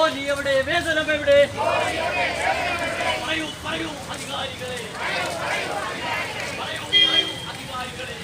ജോലി എവിടെ? വേതനം എവിടെ? പറയൂ പറയൂ അധികാരികളെ. പറയൂ പറയൂ അധികാരികളെ.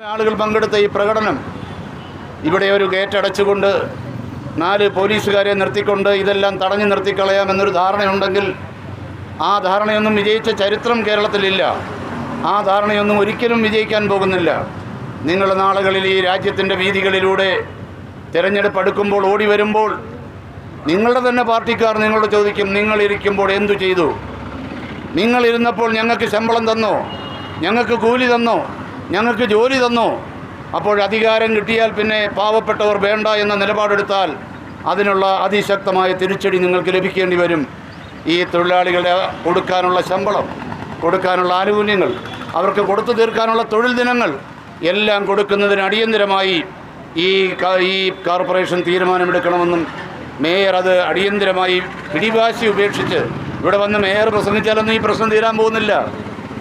ആളുകൾ പങ്കെടുത്ത ഈ പ്രകടനം ഇവിടെ ഒരു ഗേറ്റ് അടച്ചുകൊണ്ട് നാല് പോലീസുകാരെ നിർത്തിക്കൊണ്ട് ഇതെല്ലാം തടഞ്ഞു നിർത്തിക്കളയാമെന്നൊരു ധാരണയുണ്ടെങ്കിൽ ആ ധാരണയൊന്നും വിജയിച്ച ചരിത്രം കേരളത്തിലില്ല. ആ ധാരണയൊന്നും ഒരിക്കലും വിജയിക്കാൻ പോകുന്നില്ല. നിങ്ങൾ നാളുകളിൽ ഈ രാജ്യത്തിന്റെ വീതികളിലൂടെ തിരഞ്ഞെടുപ്പ് അടുക്കുമ്പോൾ ഓടി വരുമ്പോൾ നിങ്ങളുടെ തന്നെ പാർട്ടിക്കാർ നിങ്ങളോട് ചോദിക്കും നിങ്ങൾ ഇരിക്കുമ്പോൾ എന്തു ചെയ്തു? നിങ്ങളിരുന്നപ്പോൾ ഞങ്ങൾക്ക് ശമ്പളം തന്നോ? ഞങ്ങൾക്ക് കൂലി തന്നോ? ഞങ്ങൾക്ക് ജോലി തന്നു. അപ്പോൾ അധികാരം കിട്ടിയാൽ പിന്നെ പാവപ്പെട്ടവർ വേണ്ട എന്ന നിലപാടെടുത്താൽ അതിനുള്ള അതിശക്തമായ തിരിച്ചടി നിങ്ങൾക്ക് ലഭിക്കേണ്ടി വരും. ഈ തൊഴിലാളികളുടെ കൊടുക്കാനുള്ള ശമ്പളം കൊടുക്കാനുള്ള ആനുകൂല്യങ്ങൾ അവർക്ക് കൊടുത്തു തീർക്കാനുള്ള തൊഴിൽ ദിനങ്ങൾ എല്ലാം കൊടുക്കുന്നതിന് അടിയന്തരമായി ഈ ഈ കോർപ്പറേഷൻ തീരുമാനമെടുക്കണമെന്നും മേയർ അത് അടിയന്തരമായി പിടിവാശി ഉപേക്ഷിച്ച് ഇവിടെ വന്ന് മേയർ പ്രസംഗിച്ചാലൊന്നും ഈ പ്രശ്നം തീരാൻ പോകുന്നില്ല.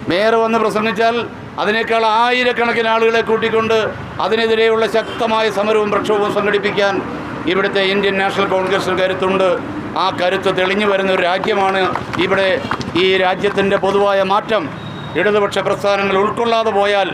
മേയർ വന്ന് പ്രസംഗിച്ചാൽ അതിനേക്കാൾ ആയിരക്കണക്കിന് ആളുകളെ കൂട്ടിക്കൊണ്ട് അതിനെതിരെയുള്ള ശക്തമായ സമരവും പ്രക്ഷോഭവും സംഘടിപ്പിക്കാൻ ഇവിടുത്തെ ഇന്ത്യൻ നാഷണൽ കോൺഗ്രസിന് കരുത്തുണ്ട്. ആ കരുത്ത് തെളിഞ്ഞു വരുന്ന ഒരു രാജ്യമാണ് ഇവിടെ ഈ രാജ്യത്തിന്റെ പൊതുവായ മാറ്റം. ഇടതുപക്ഷ പ്രസ്ഥാനങ്ങൾ ഉൾക്കൊള്ളാതെ പോയാൽ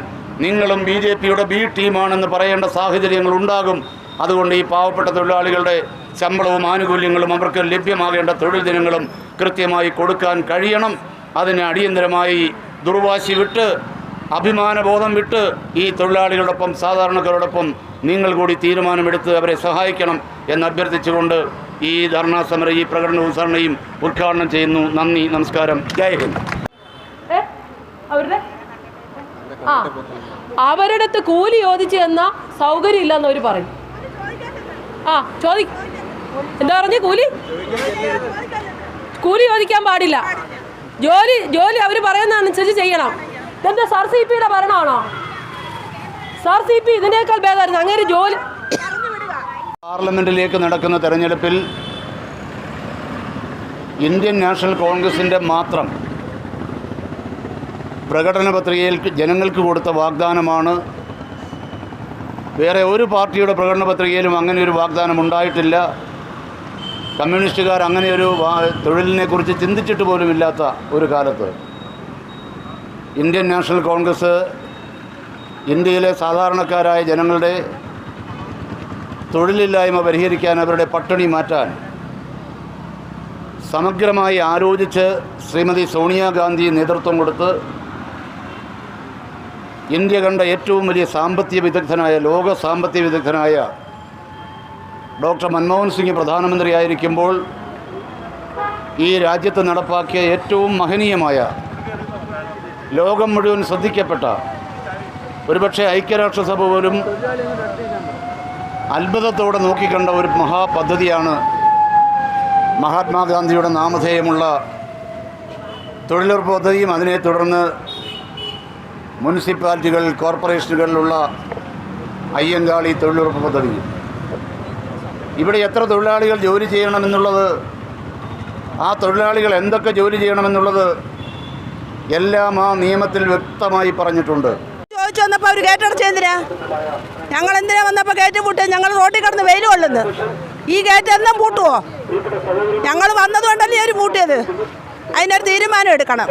നിങ്ങളും ബി ജെ പിയുടെ ബി ടീമാണെന്ന് പറയേണ്ട സാഹചര്യങ്ങൾ ഉണ്ടാകും. അതുകൊണ്ട് ഈ പാവപ്പെട്ട തൊഴിലാളികളുടെ ശമ്പളവും ആനുകൂല്യങ്ങളും അവർക്ക് ലഭ്യമാകേണ്ട തൊഴിൽ ദിനങ്ങളും കൃത്യമായി കൊടുക്കാൻ കഴിയണം. അതിന് അടിയന്തരമായി ദുർവാശി വിട്ട് അഭിമാനബോധം വിട്ട് ഈ തൊഴിലാളികളോടൊപ്പം സാധാരണക്കാരോടൊപ്പം നിങ്ങൾ കൂടി തീരുമാനമെടുത്ത് അവരെ സഹായിക്കണം എന്ന് അഭ്യർത്ഥിച്ചുകൊണ്ട് ഈ ധർണാ സമരം ഈ പ്രകടനവും ധർണയും ഉദ്ഘാടനം ചെയ്യുന്നു. നന്ദി നമസ്കാരം. ജയ് ഹിന്ദ്. അവരുടെ? അടുത്ത് കൂലി ചോദിച്ചു തന്ന സൗകര്യം ഇല്ലെന്ന് അവർ പറയും. ആ ചോദി. എന്താ പറഞ്ഞു കൂലി? കൂലി ചോദിക്കാൻ പാടില്ല. ജോലി ജോലി അവർ പറയുന്നതനുസരിച്ച് ചെയ്യണം. ഇതെന്താ സാർ സി പിയുടെ ഭരണമാണോ? സാർ സി പി ഇതിനേക്കാൾ ഭേദമായിരുന്നു. അങ്ങനെ ജോലി പാർലമെന്റിലേക്ക് നടക്കുന്ന തെരഞ്ഞെടുപ്പിൽ ഇന്ത്യൻ നാഷണൽ കോൺഗ്രസിന്റെ മാത്രം പ്രകടന പത്രികയിൽ ജനങ്ങൾക്ക് കൊടുത്ത വാഗ്ദാനമാണ്. വേറെ ഒരു പാർട്ടിയുടെ പ്രകടന പത്രികയിലും അങ്ങനെ ഒരു വാഗ്ദാനം ഉണ്ടായിട്ടില്ല. കമ്മ്യൂണിസ്റ്റുകാർ അങ്ങനെ ഒരു തൊഴിലിനെക്കുറിച്ച് ചിന്തിച്ചിട്ട് പോലുമില്ലാത്ത ഒരു കാലത്ത് ഇന്ത്യൻ നാഷണൽ കോൺഗ്രസ് ഇന്ത്യയിലെ സാധാരണക്കാരായ ജനങ്ങളുടെ തൊഴിലില്ലായ്മ പരിഹരിക്കാൻ അവരുടെ പട്ടിണി മാറ്റാൻ സമഗ്രമായി ആലോചിച്ച് ശ്രീമതി സോണിയാഗാന്ധി നേതൃത്വം കൊടുത്ത് ഇന്ത്യ കണ്ട ഏറ്റവും വലിയ സാമ്പത്തിക വിദഗ്ധനായ ലോക സാമ്പത്തിക വിദഗ്ധനായ ഡോക്ടർ മൻമോഹൻ സിംഗ് പ്രധാനമന്ത്രിയായിരിക്കുമ്പോൾ ഈ രാജ്യത്ത് നടപ്പാക്കിയ ഏറ്റവും മഹനീയമായ ലോകം മുഴുവൻ ശ്രദ്ധിക്കപ്പെട്ട ഒരുപക്ഷെ ഐക്യരാഷ്ട്രസഭ പോലും അത്ഭുതത്തോടെ നോക്കിക്കണ്ട ഒരു മഹാപദ്ധതിയാണ് മഹാത്മാഗാന്ധിയുടെ നാമധേയമുള്ള തൊഴിലുറപ്പ് പദ്ധതിയും അതിനെ തുടർന്ന് മുനിസിപ്പാലിറ്റികൾ കോർപ്പറേഷനുകളിലുള്ള അയ്യങ്കാളി തൊഴിലുറപ്പ് പദ്ധതി. ഇവിടെ എത്ര തൊഴിലാളികൾ ജോലി ചെയ്യണമെന്നുള്ളത് ആ തൊഴിലാളികൾ എന്തൊക്കെ ജോലി ചെയ്യണമെന്നുള്ളത് എല്ലാം ആ നിയമത്തിൽ വ്യക്തമായി പറഞ്ഞിട്ടുണ്ട്. ചോദിച്ചു വന്നപ്പോൾ അവർ ഗേറ്റടച്ച് എന്തിനാ? ഞങ്ങൾ എന്തിനാ വന്നപ്പോൾ ഗേറ്റ് പൂട്ടി ഞങ്ങൾ റോട്ടിൽ കിടന്ന് വെയിൽ കൊള്ളുന്നു. ഈ ഗേറ്റ് എന്നും പൂട്ടുവോ? ഞങ്ങൾ വന്നതുകൊണ്ടല്ലേ അവർ പൂട്ടിയത്? അതിനൊരു തീരുമാനം എടുക്കണം.